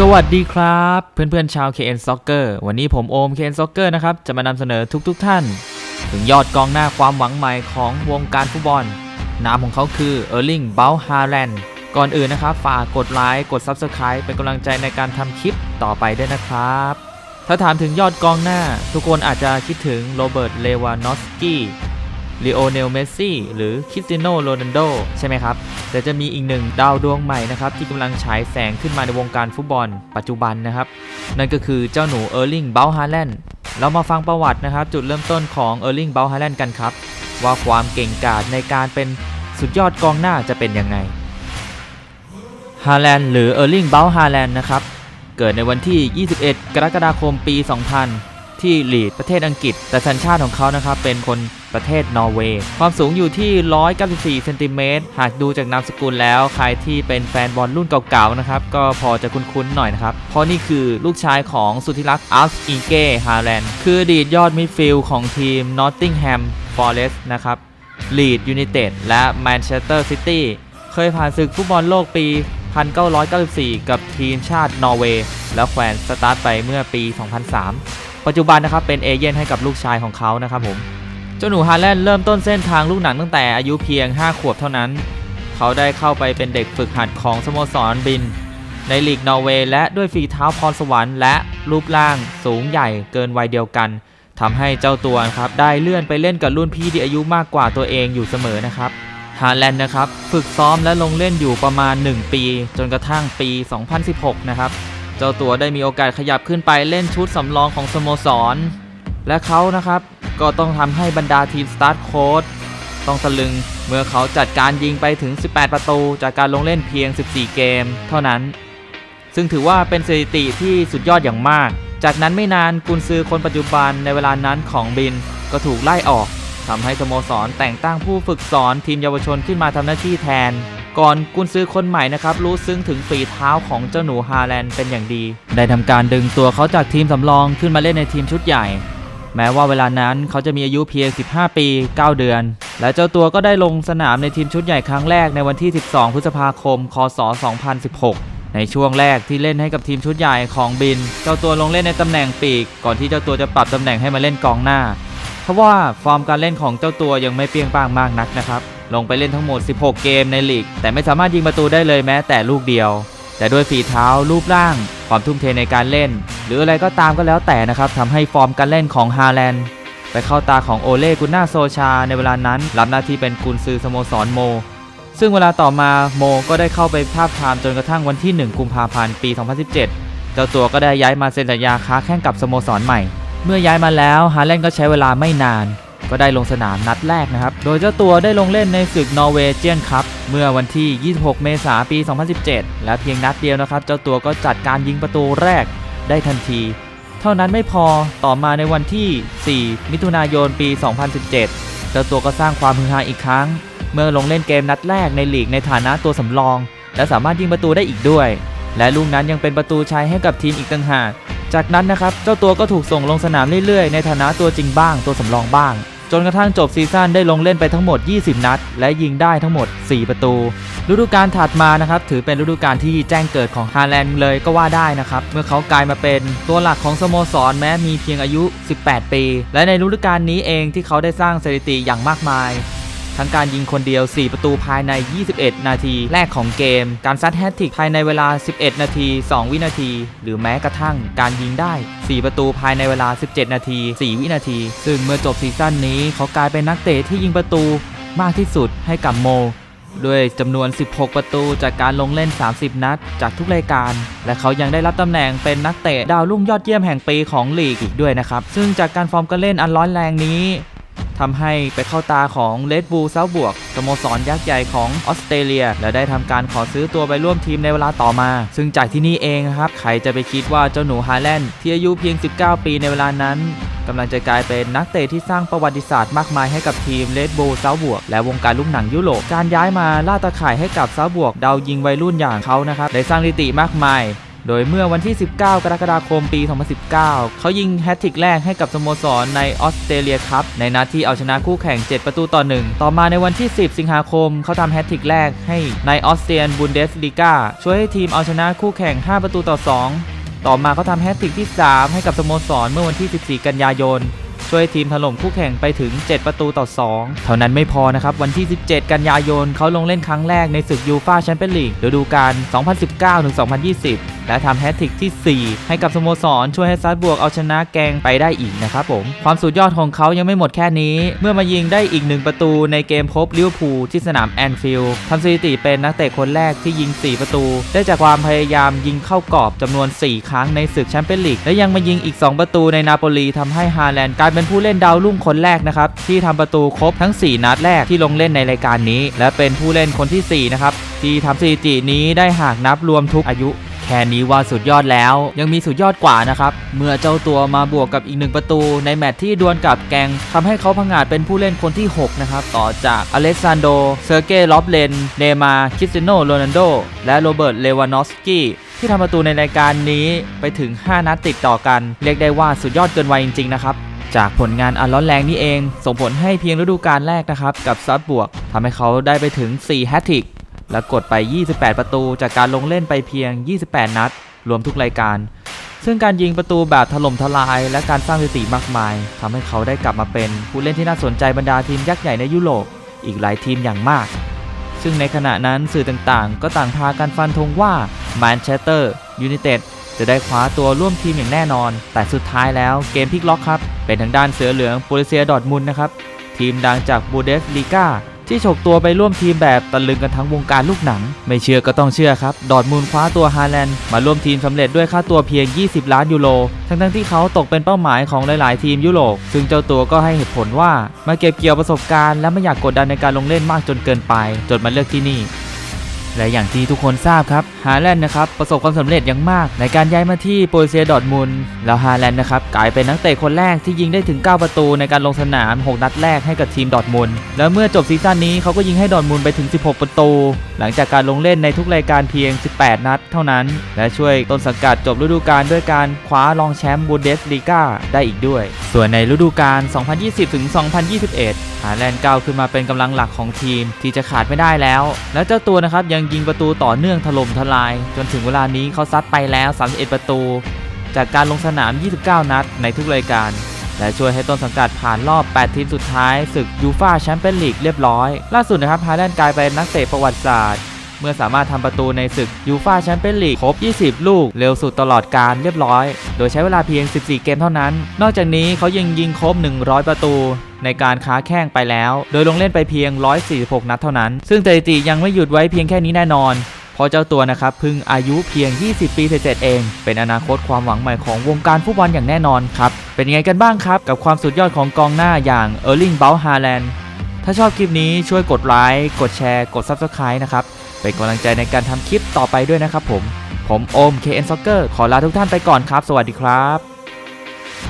สวัสดีครับ เพื่อนๆชาว KN Soccer วันนี้ผมโอม KN Soccer นะครับ จะมานำเสนอทุกๆทท่าน ถึงยอดกองหน้าความหวังใหม่ของวงการฟุตบอล นามของเขาคือเออร์ลิงเบลฮาแลนด์ก่อนอื่นนะครับ ฝากกดไลค์กด Subscribe เป็นกำลังใจในการทำคลิปต่อไปด้วยนะครับ ถ้าถามถึงยอดกองหน้า ทุกคนอาจจะคิดถึงโรเบิร์ตเลวานอสกี้ ลีโอเนล เมสซี่ หรือคริสตียโนโรนัลโด ใช่ไหมครับ แต่จะมีอีกหนึ่งดาวดวงใหม่นะครับ ที่กำลังฉายแสงขึ้นมาในวงการฟุตบอลปัจจุบันนะครับ นั่นก็คือเจ้าหนูเออร์ลิงเบลฮาแลนด์เรามาฟังประวัตินะครับ จุดเริ่มต้นของเออร์ลิงเบลฮาแลนด์กันครับ ว่าความเก่งกาจในการเป็นสุดยอดกองหน้าจะเป็นยังไงฮาแลนด์หรือเออร์ลิงเบลฮาแลนด์นะครับเกิดในวันที่ 21 กรกฎาคมปี 2000 ที่ลีดประเทศอังกฤษ แต่สัญชาติของเขานะครับเป็นคน ประเทศนอร์เวย์ ความสูงอยู่ที่ 194 เซนติเมตร หากดูจากนามสกุลแล้ว ใครที่เป็นแฟนบอลรุ่นเก่าๆ นะครับ ก็พอจะคุ้นๆ หน่อยนะครับ เพราะนี่คือลูกชายของสุธิรักษ์อัลส์อิงเก้ฮาแลนด์ คืออดีตยอดมิดฟิลด์ของทีมนอตติงแฮมฟอเรสต์นะครับลีดยูไนเต็ดและแมนเชสเตอร์ซิตี้ เคยผ่านศึกฟุตบอลโลกปี 1994 กับทีมชาตินอร์เวย์ แล้วแขวนสตาร์ทไปเมื่อปี 2003 ปัจจุบันนะครับเป็นเอเย่นให้กับลูกชายของเขานะครับผม เจ้าหนูฮาแลนด์เริ่มต้นเส้นทางลูกหนังตั้งแต่อายุเพียง 5 ขวบเท่านั้น เขาได้เข้าไปเป็นเด็กฝึกหัดของสโมสรบิน ในลีกนอร์เวย์และด้วยฝีเท้าพรสวรรค์และรูปร่างสูงใหญ่เกินวัยเดียวกันทำให้เจ้าตัวครับได้เลื่อนไปเล่นกับรุ่นพี่ที่อายุมากกว่าตัวเองอยู่เสมอนะครับฮาแลนด์นะครับฝึกซ้อมและลงเล่นอยู่ประมาณ 1 ปี จนกระทั่งปี 2016 นะครับ เจ้าตัวได้มีโอกาสขยับขึ้นไปเล่นชุดสำรองของสโมสร และเขานะครับ ก็ต้องทำให้บรรดาทีมสตาร์ทโค้ดต้องตะลึงเมื่อเขาจัดการยิงไปถึง 18 ประตู จากการลงเล่นเพียง 14 เกม เท่านั้น ซึ่งถือว่าเป็นสถิติที่สุดยอดอย่างมาก จากนั้นไม่นานกุนซือคนปัจจุบันในเวลานั้นของบินก็ถูกไล่ออกทำให้สโมสรแต่งตั้งผู้ฝึกสอนทีมเยาวชนขึ้นมาทำหน้าที่แทน ก่อนกุนซือคนใหม่นะครับรู้ซึ้งถึงฝีเท้าของเจ้าหนูฮาแลนด์เป็นอย่างดี ได้ทำการดึงตัวเขาจากทีมสำรองขึ้นมาเล่นในทีมชุดใหญ่ แม้ว่าเวลานั้นเขาจะมีอายุเพียง 15 ปี 9 เดือน และเจ้าตัวก็ได้ลงสนามในทีมชุดใหญ่ครั้งแรกในวันที่ 12 พฤษภาคม คศ 2016 ในช่วงแรกที่เล่นให้กับทีมชุดใหญ่ของบิน เจ้าตัวลงเล่นในตำแหน่งปีก ก่อนที่เจ้าตัวจะปรับตำแหน่งให้มาเล่นกองหน้า เพราะว่าฟอร์มการเล่นของเจ้าตัวยังไม่เปรี้ยงป้างมากนักนะครับ ลงไปเล่นทั้งหมด 16 เกมในลีก แต่ไม่สามารถยิงประตูได้เลยแม้แต่ลูกเดียว แต่ด้วยฝีเท้ารูปร่าง ความทุ่มเทในการเล่น หรืออะไรก็ตามก็แล้วแต่นะครับทำให้ฟอร์มการเล่นของฮาแลนด์ไปเข้าตาของโอเล่กุนนาโซชาในเวลานั้น รับหน้าที่เป็นกุนซือสโมสรโม ซึ่งเวลาต่อมาโมก็ได้เข้าไปทาบทามจนกระทั่งวันที่ 1 กุมภาพันธ์ปี 2017 เจ้าตัวก็ได้ย้ายมาเซ็นสัญญาค้าแข่งกับสโมสรใหม่ เมื่อย้ายมาแล้วฮาแลนด์ก็ใช้เวลาไม่นาน ก็ได้ลงสนามนัดแรกนะครับ โดยเจ้าตัวได้ลงเล่นในศึกนอร์เวย์เจียนคัพเมื่อวันที่ 26 เมษายนปี 2017 และเพียงนัดเดียวนะครับ เจ้าตัวก็จัดการยิงประตูแรก ได้ทันที เท่านั้นไม่พอต่อมาในวันที่ 4 มิถุนายนปี 2017 เจ้าตัวก็สร้างความฮือฮาอีกครั้ง เมื่อลงเล่นเกมนัดแรกในลีกในฐานะตัวสำรอง และสามารถยิงประตูได้อีกด้วย และลูกนั้นยังเป็นประตูชัยให้กับทีมอีกต่างหากจากนั้นนะครับเจ้าตัวก็ถูกส่งลงสนามเรื่อยๆ ในฐานะตัวจริงบ้างตัวสำรองบ้าง จนกระทั่งจบซีซั่นได้ลงเล่นไปทั้งหมด 20 นัด และยิงได้ทั้งหมด 4 ประตู ฤดูกาลถัดมานะครับถือเป็นฤดูกาลที่แจ้งเกิดของฮาแลนด์เลยก็ว่าได้นะครับ เมื่อเขากลายมาเป็นตัวหลักของสโมสรแม้มีเพียงอายุ 18 ปี และในฤดูกาลนี้เองที่เขาได้สร้างสถิติอย่างมากมาย ทั้งการยิงคนเดียว 4 ประตูภายใน 21 นาที แรกของเกม การซัดแฮตทริกภายในเวลา 11 นาที 2 วินาที หรือแม้กระทั่งการยิงได้ 4 ประตูภายในเวลา 17 นาที 4 วินาที ซึ่งเมื่อจบซีซั่นนี้เขากลายเป็นนักเตะที่ยิงประตูมากที่สุดให้กับโมด้วยจำนวน 16 ประตูจากการลงเล่น 30 นัด จากทุกรายการ และเขายังได้รับตำแหน่งเป็นนักเตะดาวรุ่งยอดเยี่ยมแห่งปีของลีกอีกด้วยนะครับ ซึ่งจากการฟอร์มการเล่นอันร้อนแรงนี้ ทำให้ไปเข้าตาของเลดบูเซาบวกสโมสรยักษ์ใหญ่ของออสเตรเลีย และได้ทำการขอซื้อตัวไปร่วมทีมในเวลาต่อมา ซึ่งจากที่นี่เองครับ ใครจะไปคิดว่าเจ้าหนูฮาแลนด์ที่อายุเพียง 19 ปีในเวลานั้นกำลังจะกลายเป็นนักเตะที่สร้างประวัติศาสตร์มากมายให้กับทีมเลดบูเซาบวก และวงการลูกหนังยุโรปการย้ายมาล่าตาข่ายให้กับเซาบวกดาวยิงวัยรุ่นอย่างเขานะครับได้สร้างสถิติมากมาย โดยเมื่อวันที่ 19 กรกฎาคมปี 2019 เขายิงแฮตทริกแรกให้กับสโมสรในออสเตรเลียครับ ในนัดที่เอาชนะคู่แข่ง 7 ประตูต่อ 1 ต่อมาในวันที่ 10 สิงหาคม เขาทำแฮตทริกแรกให้ในออสเตรียนบุนเดสลีกาช่วยให้ทีมเอาชนะคู่แข่ง 5 ประตูต่อ 2 ต่อมาเขาทำแฮตทริกที่ 3 ให้กับสโมสรเมื่อวันที่ 14 กันยายนช่วยให้ทีมถล่มคู่แข่งไปถึง 7 ประตูต่อ 2 เท่านั้นไม่พอนะครับ วันที่ 17 กันยายนเขาลงเล่นครั้งแรกในศึกยูฟาแชมเปี้ยนลีกฤดูกาล2019-2020 และทำแฮตทริกที่ 4 ให้กับสโมสรช่วยให้ซัดบวกเอาชนะแกงไปได้อีกนะครับผม ความสุดยอดของเขายังไม่หมดแค่นี้ เมื่อมายิงได้อีกหนึ่งประตูในเกมพบลิเวอร์พูลที่สนามแอนฟิลด์ทำสถิติเป็นนักเตะคนแรกที่ยิง 4 ประตู ได้จากความพยายามยิงเข้ากรอบจำนวน 4 ครั้งในศึกแชมเปี้ยนลีกและยังมายิงอีก 2 ประตูในนาโปลีทำให้ฮาแลนด์กลายเป็นผู้เล่นดาวรุ่งคนแรกนะครับที่ทำประตูครบทั้ง 4 นัดแรกที่ลงเล่นในรายการนี้ และเป็นผู้เล่นคนที่4นะครับที่ทำสถิตินี้ได้หากนับรวมทุกอายุ แค่นี้ว่าสุดยอดแล้ว ยังมีสุดยอดกว่านะครับ เมื่อเจ้าตัวมาบวกกับอีกหนึ่งประตู ในแมตช์ที่ดวลกับแกงทำให้เขาพังอาจเป็นผู้เล่นคนที่ 6 นะครับ ต่อจากอเล็กซานโด เซอร์เกย์ลอบเลนเนมาคริสเตโนโรนัลโด และโรเบิร์ต เลวานอฟสกี้ที่ทำประตูในรายการนี้ไปถึง 5 นัดติดต่อกัน เรียกได้ว่าสุดยอดเกินวัยจริงๆนะครับจากผลงานอันร้อนแรงนี้เอง ส่งผลให้เพียงฤดูกาลแรกนะครับ กับซับบวกทำให้เขาได้ไปถึง4แฮตทริก และกดไป 28 ประตูจากการลงเล่นไปเพียง 28 นัด รวมทุกรายการ ซึ่งการยิงประตูแบบถล่มทลาย และการสร้างสถิติมากมายทำให้เขาได้กลับมาเป็น ผู้เล่นที่น่าสนใจบรรดาทีมยักษ์ใหญ่ในยุโรปอีกหลายทีมอย่างมาก ซึ่งในขณะนั้นสื่อต่างๆ ก็ต่างพากันฟันธงว่าแมนเชสเตอร์ยูไนเต็ดจะได้คว้าตัวร่วมทีมอย่างแน่นอน แต่สุดท้ายแล้วเกมพลิกล็อกครับ เป็นทางด้านเสือเหลืองโปลิเซียดอร์ทมุนนะครับ ทีมดังจากบูเดสลีกา ที่ฉกตัวไปร่วมทีมแบบตะลึงกันทั้งวงการลูกหนัง ไม่เชื่อก็ต้องเชื่อครับ ดอดมูลคว้าตัวฮาแลนด์มาร่วมทีมสำเร็จด้วยค่าตัวเพียง 20 ล้านยูโร ทั้งๆที่เขาตกเป็นเป้าหมายของหลายๆ ทีมยุโรป ซึ่งเจ้าตัวก็ให้เหตุผลว่ามาเก็บเกี่ยวประสบการณ์และไม่อยากกดดันในการลงเล่นมากจนเกินไป จนมาเลือกที่นี่ และอย่างที่ทุกคนทราบครับฮาแลนด์นะครับประสบความสำเร็จอย่างมาก ในการย้ายมาที่โปรเซียดอทมุนแล้วฮาแลนด์นะครับกลายเป็นนักเตะคนแรกที่ยิงได้ถึง 9 ประตูในการลงสนาม 6 นัดแรกให้กับทีมดอทมุนแล้วเมื่อจบซีซั่นนี้เขาก็ยิงให้ดอทมุนไปถึง 16 ประตู หลังจากการลงเล่นในทุกรายการเพียง 18 นัดเท่านั้น และช่วยต้นสังกัดจบฤดูกาลด้วยการคว้ารองแชมป์บูเดสลีกาได้อีกด้วย ส่วนในฤดูกาล 2020-2021 ฮาแลนด์ก้าวขึ้นมาเป็นกำลังหลักของทีมที่จะขาดไม่ได้แล้ว และเจ้าตัวนะครับยังยิงประตูต่อเนื่องถล่มทลาย จนถึงเวลานี้เขาซัดไปแล้ว 31 ประตู จากการลงสนาม 29 นัดในทุกรายการ และช่วยให้ต้นสังกัดผ่านรอบ 8 ทีมสุดท้ายศึกยูฟาแชมเปี้ยนลีกเรียบร้อย ล่าสุดนะครับฮาแลนด์กลายเป็นนักเตะประวัติศาสตร์ เมื่อสามารถทำประตูในศึกยูฟาแชมเปี้ยนลีกครบ 20 ลูก เร็วสุดตลอดการเรียบร้อย โดยใช้เวลาเพียง 14 เกมเท่านั้น นอกจากนี้เขายังยิงครบ 100 ประตู ในการค้าแข้งไปแล้ว โดยลงเล่นไปเพียง 146 นัดเท่านั้น ซึ่งสถิติยังไม่หยุดไว้เพียงแค่นี้แน่นอนพราะเจ้าตัวนะครับพิ่งอายุเพียง 20 ปีเศษเอง เป็นอนาคตความหวังใหม่ของวงการฟุตบอลอย่างแน่นอนครับ เป็นยังไงกันบ้างครับ กับความสุดยอดของกองหน้าอย่างเออร์ลิงเบลฮาแลนด์ถ้าชอบคลิปนี้ช่วยกดไลค์กดแชร์ กด Subscribe นะครับ เป็นกำลังใจในการทำคลิปต่อไปด้วยนะครับผม ผมโอม KN Soccer ขอลาทุกท่านไปก่อนครับ สวัสดีครับ